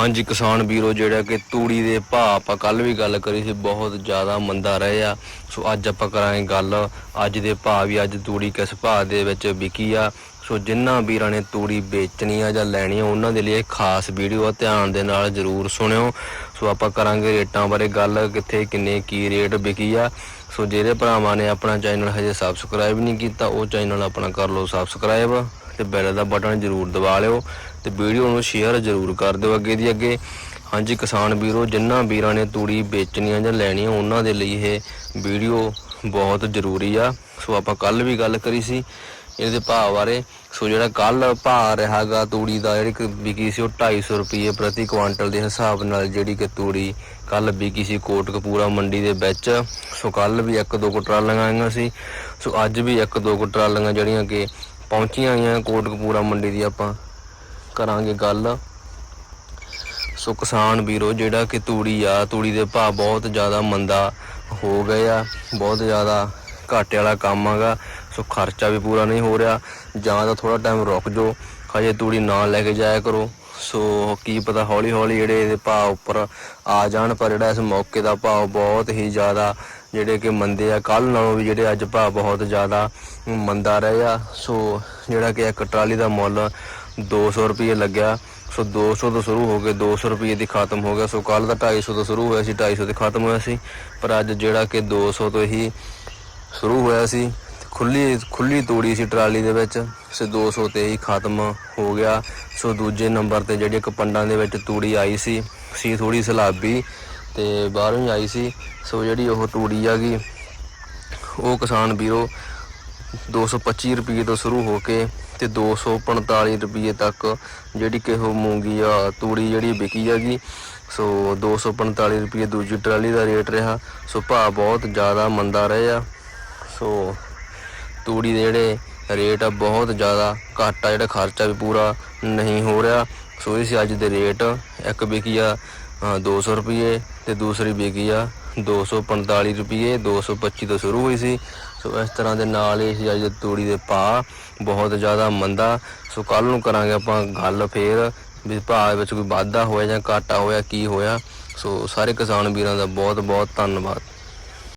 ਹਾਂਜੀ ਕਿਸਾਨ ਵੀਰੋ ਜਿਹੜਾ ਕਿ ਤੂੜੀ ਦੇ ਭਾਅ ਆਪਾਂ ਕੱਲ ਵੀ ਗੱਲ ਕਰੀ ਸੀ, ਬਹੁਤ ਜ਼ਿਆਦਾ ਮੰਦਾ ਰਹੇ ਆ। ਸੋ ਅੱਜ ਆਪਾਂ ਕਰਾਂਗੇ ਗੱਲ। ਅੱਜ ਦੇ ਭਾਅ ਵੀ ਅੱਜ ਤੂੜੀ ਕਿਸ ਭਾਅ ਦੇ ਵਿੱਚ ਵਿਕੀ ਆ। ਸੋ ਜਿਨ੍ਹਾਂ ਵੀਰਾਂ ਨੇ ਤੂੜੀ ਵੇਚਣੀ ਆ ਜਾਂ ਲੈਣੀ ਆ ਉਹਨਾਂ ਦੇ ਲਈ ਇਹ ਖਾਸ ਵੀਡੀਓ ਆ। ਧਿਆਨ ਦੇ ਨਾਲ ਜਰੂਰ ਸੁਣਿਓ। ਸੋ ਆਪਾਂ ਕਰਾਂਗੇ ਰੇਟਾਂ ਬਾਰੇ ਗੱਲ, ਕਿੱਥੇ ਕਿੰਨੇ ਕੀ ਰੇਟ ਵਿਕੀ ਆ। ਸੋ ਜਿਹੜੇ ਭਰਾਵਾਂ ਨੇ ਆਪਣਾ ਚੈਨਲ ਹਜੇ ਸਬਸਕ੍ਰਾਈਬ ਨਹੀਂ ਕੀਤਾ, ਉਹ ਚੈਨਲ ਆਪਣਾ ਕਰ ਲਓ ਸਬਸਕ੍ਰਾਈਬ ਤੇ ਬੈਲ ਦਾ ਬਟਨ ਜਰੂਰ ਦਬਾ ਲਿਓ। ਤੇ ਵੀਡੀਓ ਨੂੰ ਸ਼ੇਅਰ ਜਰੂਰ ਕਰ ਦਿਓ ਅੱਗੇ ਦੀ ਅੱਗੇ। ਹਾਂਜੀ, ਕਿਸਾਨ ਵੀਰੋ ਜਿਨ੍ਹਾਂ ਵੀਰਾਂ ਨੇ ਤੂੜੀ ਵੇਚਣੀ ਆ ਜਾਂ ਲੈਣੀ ਆ ਉਹਨਾਂ ਦੇ ਲਈ ਇਹ ਵੀਡੀਓ ਬਹੁਤ ਜ਼ਰੂਰੀ ਆ। ਸੋ ਆਪਾਂ ਕੱਲ ਵੀ ਗੱਲ ਕਰੀ ਸੀ ਇਹਦੇ ਭਾਅ ਬਾਰੇ। ਸੋ ਜਿਹੜਾ ਕੱਲ ਭਾਅ ਰਿਹਾਗਾ ਤੂੜੀ ਦਾ, ਜਿਹੜੀ ਕਿ ਵਿਕੀ ਸੀ ਉਹ 250 ਰੁਪਏ ਪ੍ਰਤੀ ਕੁਆਂਟਲ ਦੇ ਹਿਸਾਬ ਨਾਲ ਜਿਹੜੀ ਕਿ ਤੂੜੀ ਕੱਲ ਵਿਕੀ ਸੀ ਕੋਟਕਪੂਰਾ ਮੰਡੀ ਦੇ ਵਿੱਚ। ਸੋ ਕੱਲ ਵੀ ਇੱਕ ਦੋ ਕੁ ਟਰਾਲੀਆਂ ਆਈਆਂ ਸੀ। ਸੋ ਅੱਜ ਵੀ ਇੱਕ ਦੋ ਕੁ ਟਰਾਲੀਆਂ ਜਿਹੜੀਆਂ ਕਿ ਪਹੁੰਚੀਆਂ ਆਈਆਂ ਕੋਟਕਪੂਰਾ ਮੰਡੀ ਦੀ ਆਪਾਂ। ਕਰਾਂਗੇ ਗੱਲ। ਸੋ ਕਿਸਾਨ ਵੀਰੋ, ਜਿਹੜਾ ਕਿ ਤੂੜੀ ਆ, ਤੂੜੀ ਦੇ ਭਾਅ ਬਹੁਤ ਜ਼ਿਆਦਾ ਮੰਦਾ ਹੋ ਗਏ ਆ, ਬਹੁਤ ਜ਼ਿਆਦਾ ਘਾਟੇ ਵਾਲਾ ਕੰਮ ਆਗਾ ਸੋ ਖਰਚਾ ਵੀ ਪੂਰਾ ਨਹੀਂ ਹੋ ਰਿਹਾ। ਜਾਂ ਤਾਂ ਥੋੜਾ ਟਾਈਮ ਰੁਕ ਜਾਓ, ਹਜੇ ਤੂੜੀ ਨਾਲ ਲੈ ਕੇ ਜਾਇਆ ਕਰੋ। ਸੋ ਕੀ ਪਤਾ ਹੌਲੀ ਹੌਲੀ ਜਿਹੜੇ ਇਹਦੇ ਭਾਅ ਉੱਪਰ ਆ ਜਾਣ, ਪਰ ਜਿਹੜਾ ਇਸ ਮੌਕੇ ਦਾ ਭਾਅ ਬਹੁਤ ਹੀ ਜ਼ਿਆਦਾ ਜਿਹੜੇ ਕਿ ਮੰਦੇ ਆ। ਕੱਲ ਨਾਲੋਂ ਵੀ ਜਿਹੜੇ ਅੱਜ ਭਾਅ ਬਹੁਤ ਜ਼ਿਆਦਾ ਮੰਦਾ ਰਹੇ ਆ। ਸੋ ਜਿਹੜਾ ਕਿ ਇੱਕ ਟਰਾਲੀ ਦਾ ਮੁੱਲ 200 ਰੁਪਏ ਲੱਗਿਆ। ਸੋ 200 ਤੋਂ ਸ਼ੁਰੂ ਹੋ ਕੇ 200 ਰੁਪਏ ਦੀ ਖਤਮ ਹੋ ਗਿਆ। ਸੋ ਕੱਲ ਦਾ 250 ਤੋਂ ਸ਼ੁਰੂ ਹੋਇਆ ਸੀ 250 ਤੇ ਖਤਮ ਹੋਇਆ ਸੀ। ਪਰ ਅੱਜ ਜਿਹੜਾ ਕਿ 200 ਤੋਂ ਹੀ ਸ਼ੁਰੂ ਹੋਇਆ ਸੀ। ਖੁੱਲੀ ਖੁੱਲੀ ਤੂੜੀ ਸੀ ਟਰਾਲੀ ਦੇ ਵਿੱਚ। ਸੋ 200 ਤੇ ਹੀ ਖਤਮ ਹੋ ਗਿਆ। ਸੋ ਦੂਜੇ ਨੰਬਰ ਤੇ ਜਿਹੜੀ ਇੱਕ ਪੰਡਾਂ ਦੇ ਵਿੱਚ ਤੂੜੀ ਆਈ ਸੀ ਸੀ ਥੋੜੀ ਸਲਾਬੀ ਤੇ ਬਾਹਰੋਂ ਹੀ ਆਈ ਸੀ। ਸੋ ਜਿਹੜੀ ਉਹ ਤੂੜੀ ਆ ਗਈ ਉਹ ਕਿਸਾਨ ਵੀਰੋ 225 ਰੁਪਏ ਤੋਂ ਸ਼ੁਰੂ ਹੋ ਕੇ ਤੇ 245 ਰੁਪਏ ਤੱਕ ਜਿਹੜੀ ਕਿ ਉਹ ਮੂੰਗੀ ਆ ਤੂੜੀ ਜਿਹੜੀ ਵਿਕੀ ਹੈਗੀ। ਸੋ 245 ਰੁਪਏ ਦੂਜੀ ਟਰਾਲੀ ਦਾ ਰੇਟ ਰਿਹਾ। ਸੋ ਭਾਅ ਬਹੁਤ ਜ਼ਿਆਦਾ ਮੰਦਾ ਰਹੇ। ਆ ਸੋ ਤੂੜੀ ਦੇ ਜਿਹੜੇ ਰੇਟ ਆ ਬਹੁਤ ਜ਼ਿਆਦਾ ਘੱਟ ਆ ਜਿਹੜਾ ਖਰਚਾ ਵੀ ਪੂਰਾ ਨਹੀਂ ਹੋ ਰਿਹਾ। ਸੋ ਇਸ ਅੱਜ ਦੇ ਰੇਟ। ਇੱਕ ਵਿਕੀ ਆ ਅ, 200 ਰੁਪਏ ਤੇ ਦੂਸਰੀ ਵਿਕੀ ਆ 245 ਰੁਪਏ 225 ਤੋਂ ਸ਼ੁਰੂ ਹੋਈ ਸੀ। ਸੋ ਇਸ ਤਰ੍ਹਾਂ ਦੇ ਨਾਲ ਹੀ ਅੱਜ ਦੇ ਤੂੜੀ ਦੇ ਭਾਅ। ਬਹੁਤ ਜ਼ਿਆਦਾ ਮੰਦਾ। ਸੋ ਕੱਲ ਨੂੰ ਕਰਾਂਗੇ ਆਪਾਂ ਗੱਲ ਫੇਰ ਵੀ ਭਾਅ ਵਿੱਚ ਕੋਈ ਵਾਧਾ ਹੋਇਆ ਜਾਂ ਘਾਟਾ ਹੋਇਆ ਕੀ ਹੋਇਆ। ਸੋ ਸਾਰੇ ਕਿਸਾਨ ਵੀਰਾਂ ਦਾ ਬਹੁਤ ਬਹੁਤ ਧੰਨਵਾਦ।